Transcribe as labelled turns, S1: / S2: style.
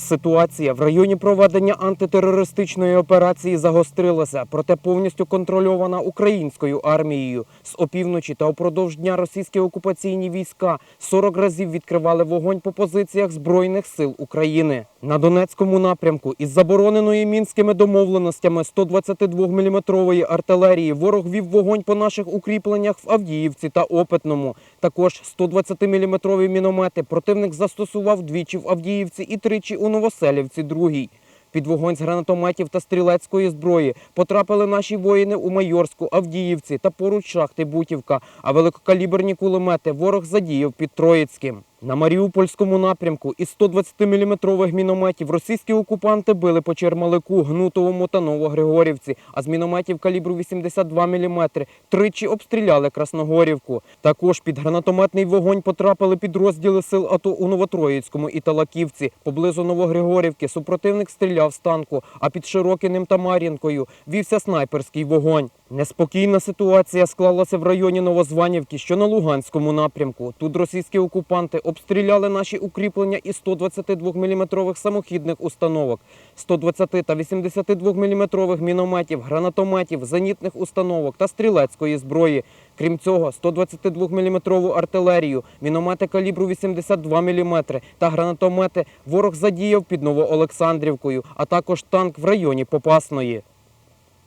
S1: Ситуація в районі проведення антитерористичної операції загострилася, проте повністю контрольована українською армією. З опівночі та упродовж дня російські окупаційні війська 40 разів відкривали вогонь по позиціях Збройних сил України. На Донецькому напрямку із забороненої мінськими домовленостями 122-мм артилерії ворог вів вогонь по наших укріпленнях в Авдіївці та Опитному. Також 120-мм міномети противник застосував двічі в Авдіївці і тричі у Новоселівці другій. Під вогонь з гранатометів та стрілецької зброї потрапили наші воїни у Майорську, Авдіївці та поруч шахти Бутівка, а великокаліберні кулемети ворог задіяв під Троїцьким. На Маріупольському напрямку із 120-мм мінометів російські окупанти били по Чермалику, Гнутовому та Новогригорівці, а з мінометів калібру 82 мм тричі обстріляли Красногорівку. Також під гранатометний вогонь потрапили підрозділи сил АТО у Новотроїцькому і Талаківці. Поблизу Новогригорівки супротивник стріляв з танку, а під Широкіним та Мар'їнкою вівся снайперський вогонь. Неспокійна ситуація склалася в районі Новозванівки, що на Луганському напрямку. Тут російські окупанти обстріляли наші укріплення із 122-мм самохідних установок, 120 та 82-мм мінометів, гранатометів, зенітних установок та стрілецької зброї. Крім цього, 122-мм артилерію, міномети калібру 82 мм та гранатомети ворог задіяв під Новоолександрівкою, а також танк в районі Попасної.